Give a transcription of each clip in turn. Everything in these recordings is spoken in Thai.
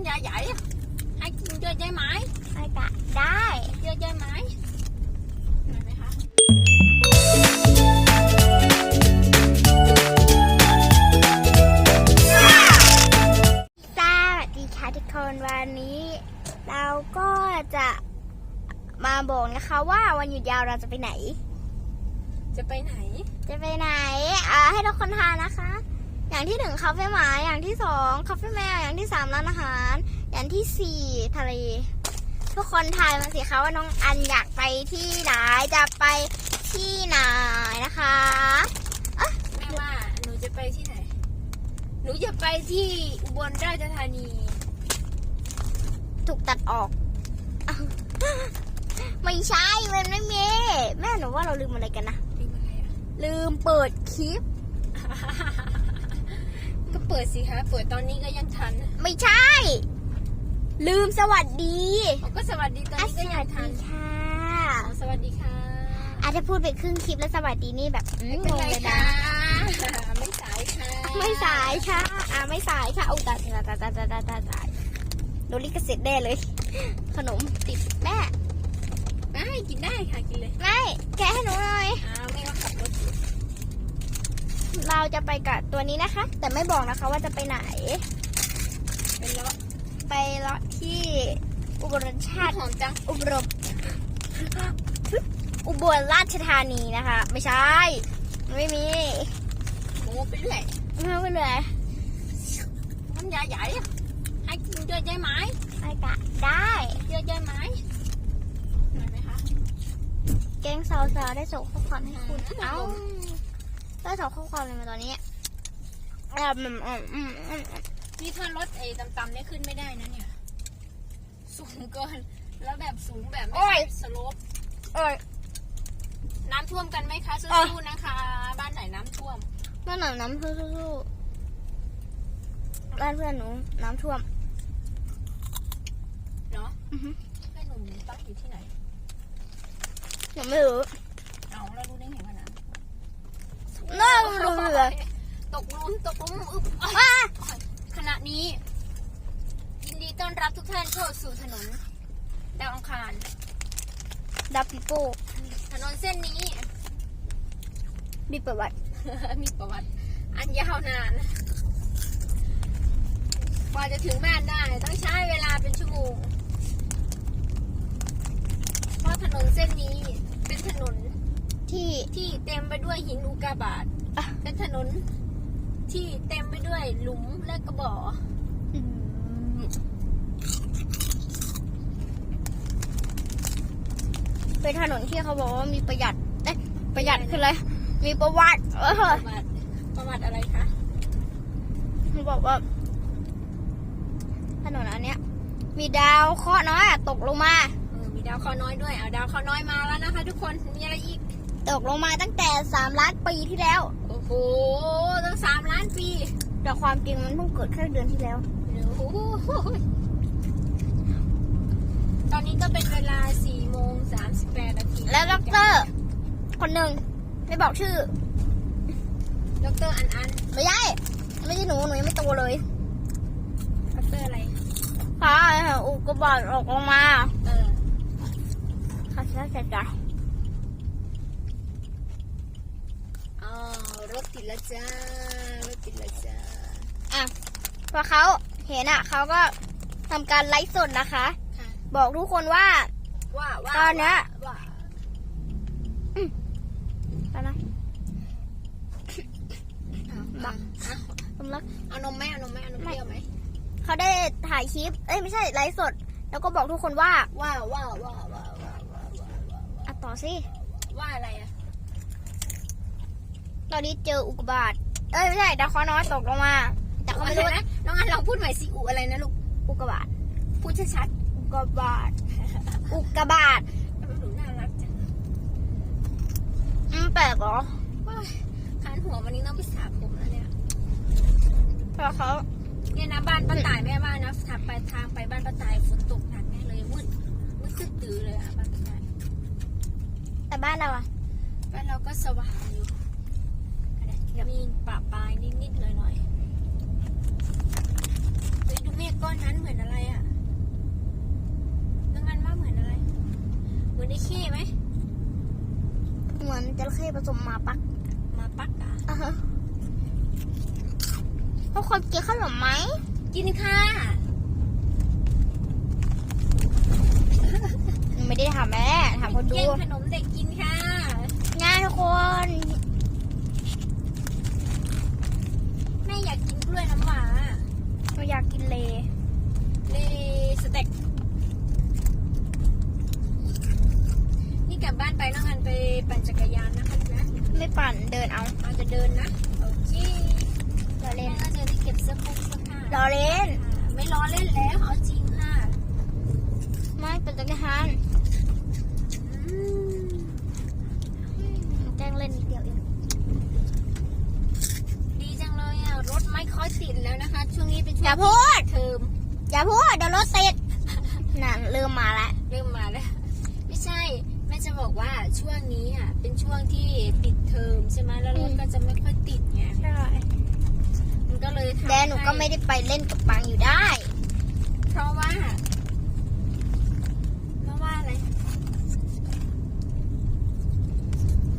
ำใหญ่ๆให้กินเยอะใช่ไหมไปกะได้เยอะใช่ไหมเห็นไหมคะสวัสดีค่ะทุกคนวันนี้ เราก็จะมาบอกนะคะว่าวันหยุดยาวเราจะไปไหน จะไปไหน จะไปไหน อ่าให้ทุกคนทานนะคะ อย่างที่หนึ่งคาเฟ่หมาอย่างที่สองคาเฟ่แมวอย่างที่สามร้านอาหาร อย่างที่สี่ทะเล ทุกคนทายมาสิคะว่าน้องอันอยากไปที่ไหนจะไปที่ไหนนะคะแม่ว่าหนูจะไปที่ไหน หนูจะไปที่อุบลราชธานี ถูกตัดออกอ้าวไม่ใช่มันไม่มีแม่หนูว่าเราลืมอะไรกันนะ ลืมอะไรอะลืมเปิดคลิป ก็เปิดสิคะ เปิดตอนนี้ก็ยังทันไม่ใช่ ลืมสวัสดีเขาก็สวัสดีตอนอะนี้สก็ยัวังสทัดีนค่ะอ๋อสวัสดีค่ะอาจจะพูดไปครึ่งคลิปแล้วสวัสดีนี่แบบอืมไม่งเป็นงไรเลยค่ะนะไม่สายค่ะไม่สายค่ะอ่าไม่สายค่ะอุยตายตายตายตายตายตายตายตายโดนลิขสิทธิ์แน่เลย ขนมติดแม่ได้กินได้ค่ะกินเลย ไม่ แกะให้หนูหน่อย อ้าวแม่ก็ขับรถอยู่ เราจะไปกับตัวนี้นะคะ แต่ไม่บอกนะคะว่าจะไปไหนเป็นแล้วไปเลาะที่อุบลราชชาติหอมจังอุบลอุบลราชธานีนะคะ ไม่ใช่ ไม่มีหมูไปเรื่อยไม่เป็นไรน้ำยาใหญ่ให้กินเยอะใช่ไหมไปกะได้เยอะใช่ไหมเห็นไหมคะแกงสาวๆได้ส่งข้อความให้คุณอืมเอ้า ได้ส่งข้อความเลยมาตอนนี้อืมอืมอืมอืมอืมนี่ถ้ารถเอต่ำๆเนี่ยขึ้นไม่ได้นะเนี่ย สูงเกิน แล้วแบบสูงแบบไม่สโลปเอ้ยน้ำท่วมกันไหมคะสู้ๆนะคะ บ้านไหนน้ำท่วมน้ำหนาวน้ำสู้ๆบ้านเพื่อนหนูน้ำท่วมเนาะอือฮึแม่หนุ่มตั้งอยู่ที่ไหนหนูไม่รู้ เอาแล้วรู้ได้ไงว่าน้ำ น่ารู้เลยตกหลุมตกหลุมอึ๊บอะขณะนี้ ยินดีต้อนรับทุกท่านเข้าสู่ถนนดาวอังคารดับปิโป้ถนนเส้นนี้ มีประวัติ มีประวัติ อันยาวนานกว่าจะถึงบ้านได้ ต้องใช้เวลาเป็นชั่วโมงเพราะถนนเส้นนี้เป็นถนนที่ที่เต็มไปด้วยหินอุกกาบาตอะ เป็นถนนที่เต็มไปด้วยหลุมและกระบ่ออืมเป็นถนนที่เขาบอกว่ามีประหยัดเอ๊ะประหยัดคืออะไร มีประวัติเออประวัติประวัติอะไรคะ เขาบอกว่า ถนนอันเนี้ย มีดาวเคราะห์น้อยอะตกลงมา เออ มีดาวเคราะห์น้อยด้วย เอาดาวเคราะห์น้อยมาแล้วนะคะ ทุกคน มีอะไรอีก ตกลงมาตั้งแต่สามล้านปีที่แล้ว โอ้โหตั้งสามล้านปีแต่ความจริงมันเพิ่งเกิดแค่เดือนที่แล้ว โอ้โหตอนนี้ก็เป็นเวลาสี่โมงสามสิบแปดนาทีแล้วด็อกเตอร์ คนหนึ่งไม่บอกชื่อด็อกเตอร์อันอันไม่ใช่ไม่ใช่หนูหนูยังไม่โตเลยด็อกเตอร์อะไรค่ะอุกกาบาตออกลงมา เออค่ะใช่ใช่จ้ะ อ๋อรถ ติดแล้วจ้ารถติดแล้วจ้าอะพอเขาเห็นอะเขาก็ทำการไลฟ์สดนะคะ ค่ะบอกทุกคนว่า ว่าว่าตอนเนี้ย ว่าไปนะเอาบัเอากสำลัก เอานมไหมเอานมไหมเอานมเปรี้ยวไหมเขาได้ถ่ายคลิป เอ้ยไม่ใช่ไลฟ์สด แล้วก็บอกทุกคนว่าว่าว่าว่าว่าว่าว่าว่าว่าอะต่อสิว่าอะไรอะ ตอนนี้เจออุกกาบาตเอ้ยไม่ใช่ดาวเคราะห์น้อยตกลงมา แต่เขาไม่รู้อะไรนะน้องอันลองพูดใหม่สิอุอะไรนะลูกอุกกาบาตพูดชัดอุกกาบาตอุกกาบาตๆทำไมหนูน่ารักจังอืมแปลกเหรอโอ้ยคันหัววันนี้ต้องไปสระผมแล้วเนี่ยเพราะเขาเนี่ยนะบ้านป้าต่ายแม่บ้านนะทางไปทางไปบ้านป้าต่ายฝนตกหนักแน่เลยมืดมืดตื้อๆเลยอะบ้านป้าต่ายแต่บ้านเราอะบ้านเราก็สว่างอยู่อันเนี้ยมีปะปลายนิดๆหน่อยๆเฮ้ยดูเมฆก้อน ก้อนนั้นเหมือนอะไรอะน้องอันว่าเหมือนอะไร เหมือนไอ้ขี้ไหม เหมือนจระเข้ ผสมหมาปักมาปักอะอะฮะทุกคนกินขนมไหม กินค่ะ ไม่ได้ทำแม่ถามคนดู แย่งขนมเด็กกินค่ะ ง่ายทุกคน แม่อยากกินกล้วยน้ำว้า เราอยากกินเล เลสเต็กนี่กลับบ้านไปน้องอันไปปั่นจักรยานนะคะนะ ไม่ ปั่นเดินเอาเราจะเดินนะโอเคเราแม่เล่นก็จะได้เก็บเสื้อผงเสื้อผ้าเราเล่นค่ะไม่ล้อเล่นแล้วเอาจริงค่ะไม่เป็นจักรยานอืมแกล้งเล่นนิดเดียวเองดีจังเลยอะรถไม่ค่อยติดแล้วนะคะ ช่วงนี้เป็นช่วองย่าพูดเทอมอย่าพูดเดี๋ยวรถติดนั่นเริ่มมาแล้วเริ่มมาแล้ว ไม่ใช่แม่ จะบอกว่าช่วงนี้อะเป็นช่วงที่ปิดเทอมใช่ไหมแล้วรถอืมก็จะไม่ค่อยติดไงใช่มันก็เลยทำแต่หนูก็ไม่ได้ไปเล่นกับปังอยู่ได้ เพราะว่าเพราะว่าอะไร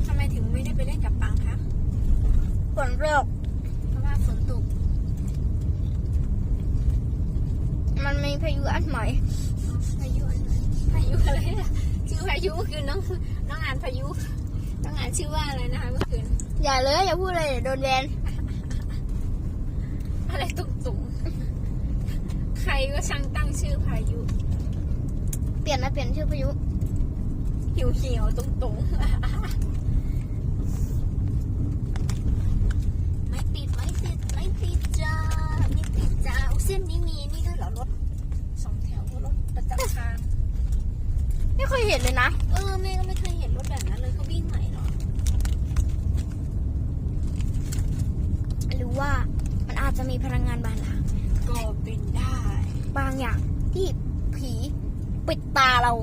ทำไมถึงไม่ได้ไปเล่นกับปังคะฝนตกเพราะว่าฝนตกมันมีพายุอันใหม่พายุอะไรพายุอะไรอะชื่อ พายุคือน้องน้องอ่านพายุน้องอ่านชื่อว่าอะไรนะคะเมื่อคืนอย่าเลย อย่าพูดเลยเดี๋ยวโดนแบนอะไรตุ่งตุ่งๆใครก็ช่างตั้งชื่อพายุเปลี่ยนนะเปลี่ยนชื่อพายุหิวเหี่ยวๆตุ่งตุ่งๆไม่ติดไม่ติดไม่ติดจ้าไม่ติดจ้าอุ๊ยเส้นนี้มีนี่ด้วยเหรอรถสองแถวรถประจำทาง ไม่ เคยเห็นเลยนะ เออแม่ก็ไม่เคยเห็นรถแบบนั้นเลยเขาวิ่งใหม่เหรอหรือว่ามันอาจจะมีพลังงานบางอย่างก็เป็นได้ บางอย่างที่ผีปิดตาเรา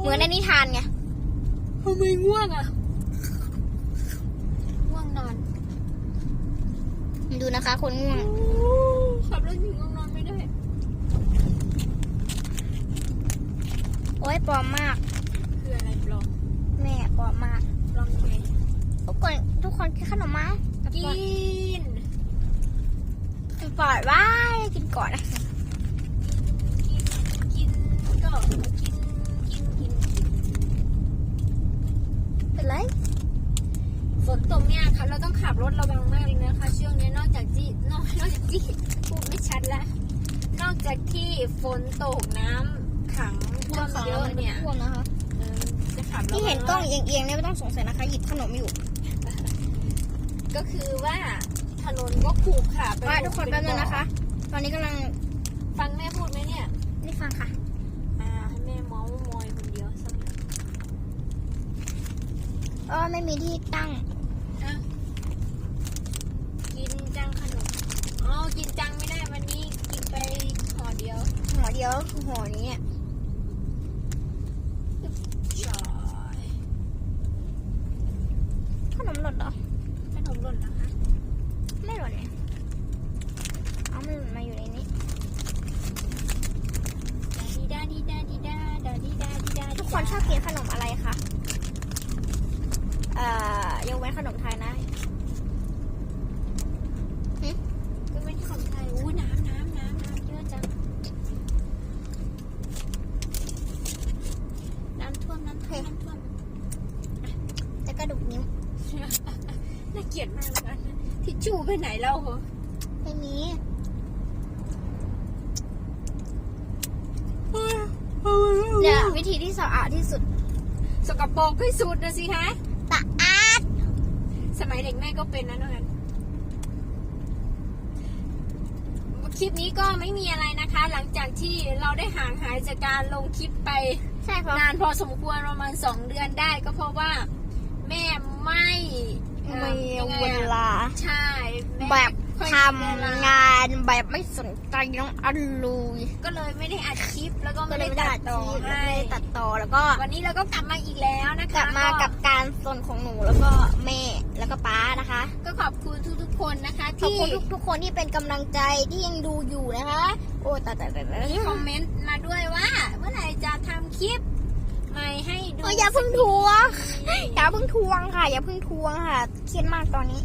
เหมือนในนิทานไงทำไมง่วงอะง่วงนอน ดูนะคะ คนง่วงขับรถอยู่ง่วงนอนไม่ได้ โอ้ยปลอมมากคื ออะไรปลอมแม่ปลอมมากปลอมยังไงทุกคนทุกคนกินขนมไหมกินปล่อยว่ากินก่อนนะกินกินก็กินกินกินกินเป็นไรฝนตกเนี่ยค่ะเราต้องขับรถระวังมากเลยนะคะช่วงนี้นอกจากที่นอกนอกจากที่พูดไม่ชัดละนอกจากที่ฝนตกน้ำขังท่วมเยอะเนี่ย ที่เห็นกล้องว่าเอียงๆเนี่ยไม่ต้องสงสัยนะคะ หยิบขนมอยู่ก็คือว่าถนนก็ขรุขระไปว่าหมดทุกคนแป๊บนึงนะคะ ตอนนี้กำลังฟังแม่พูดไหมเนี่ยนี่ฟังค่ะ อ่าให้แม่เมาส์มอยคนเดียวสักหน่อยเออไม่มีที่ตั้งอะกินจังขนมอ๋อกินจังไม่ได้วันนี้กินไปห่อเดียวหัวเดียวคือหัวนี้เนี่ย ใช่ ขนมหล่นเหรอ ขนมหล่นนะคะ ไม่หล่นเนี่ยเอามันหล่นมาอยู่ในนี้ ดาดีดาดีดาดาดีดาดีดาดีดา ทุก คนชอบกินขนมอะไรคะ เอ่อยกเว้นขนมไทยนะก็เป็นขนมไทยอู้น้ำน้ำน้ำน้ำเยอะจัง น้ำท่วมน้ำท่วมน้ำท่วมแต่กระดูกนิ้ว น่าเกลียดมากเลยอันนั้นทิชชู่ไปไหนแล้วเหรอไม่มี เนี่ยวิธีที่สะอาดที่สุด สกปรกที่สุดนะสิคะสะอาด สมัยเด็กแม่ก็เป็นนะน้องอันคลิปนี้ก็ไม่มีอะไรนะคะ หลังจากที่เราได้ห่างหายจากการลงคลิปไปใช่เพราะนานพอสมควรประมาณสองเดือนได้ก็เพราะว่า แม่ไม่เอ่อมียังไงเวอะลาใช่ม่แบบค่อย ทมีเวลาำงานแบบไม่สนใจน้องอันลุยก็เลยไม่ได้อัดคลิปแล้วก็ก็ไม่เลได้ยไม่ได้ตัอัดดต่อคลิปให้ไม่ได้ตัดต่อแล้วก็ วันนี้เราก็กลับมาอีกแล้วนะคะกลับมากับการสนของหนูแล้วก็แม่แล้วก็ป้านะคะ ก็ขอบคุณทุกๆคนนะคะขอบที่คุณทุกทุกคนที่เป็นกำลังใจที่ยังดูอยู่นะคะ โอ้ตายตายตายตายมีคอมเมนต์มาด้วยว่า เมื่อไหร่จะทำคลิปใหม่ให้ดูโอ้ยอย่าเพิ่งทวงอย่าเพิ่งทวงค่ะ อย่าเพิ่งทวงค่ะเครียดมากตอนนี้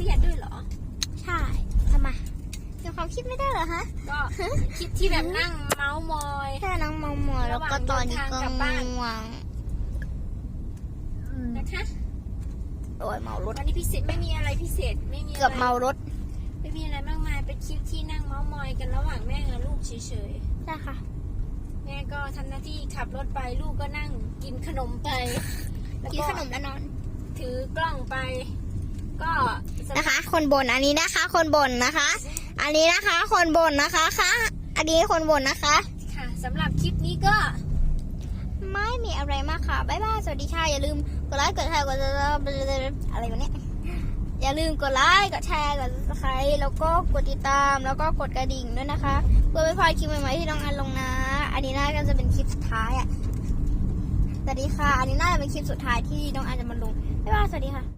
รียดด้วยเหรอ ใช่ทำไมมีความคิดไม่ได้เหรอฮะ ก็คลิปที่แบบนั่งเมาส์มอย แค่น้องมองมัวแล้วก็ตอนนี้ก็ระหว่างเดินทางกลับบ้านง่วงนะคะ โอ้ยเมารถ วันนี้พิเศษไม่มีอะไรพิเศษไม่มีอะไรเกือบเมารถ ไม่มีอะไรมากมายเป็นคลิปที่นั่งเมาส์มอยกันระหว่างแม่กับลูกเฉยใช่ค่ะ ๆ แม่ก็ทำหน้าที่ขับรถไปลูกก็นั่งกินขนมไปแล้วกินก็ขนมแล้วนอน ถือกล้องไป ก็สำหรับนะคะ คนบ่นอันนี้นะคะ คนบ่นนะคะ อันนี้นะคะ คนบ่นนะคะค่ะอันนี้คนบ่นนะคะค่ะสำหรับคลิปนี้ก็ ไม่มีอะไรมากค่ะบ๊ายบายสวัสดีค่ะอย่าลืมกดไลค์กดแชร์กดอะไรวะเนี่ยอย่าลืมกดไลค์ กดแชร์ กด subscribe แล้วก็กดติดตาม แล้วก็กดกระดิ่งด้วยนะคะ เพื่อไม่พลาดคลิปใหม่ๆที่น้องอันลงนะ อันนี้น่าจะเป็นคลิปสุดท้ายอะ สวัสดีค่ะ อันนี้น่าจะเป็นคลิปสุดท้ายที่น้องอันจะมาลง บ๊ายบาย สวัสดีค่ะ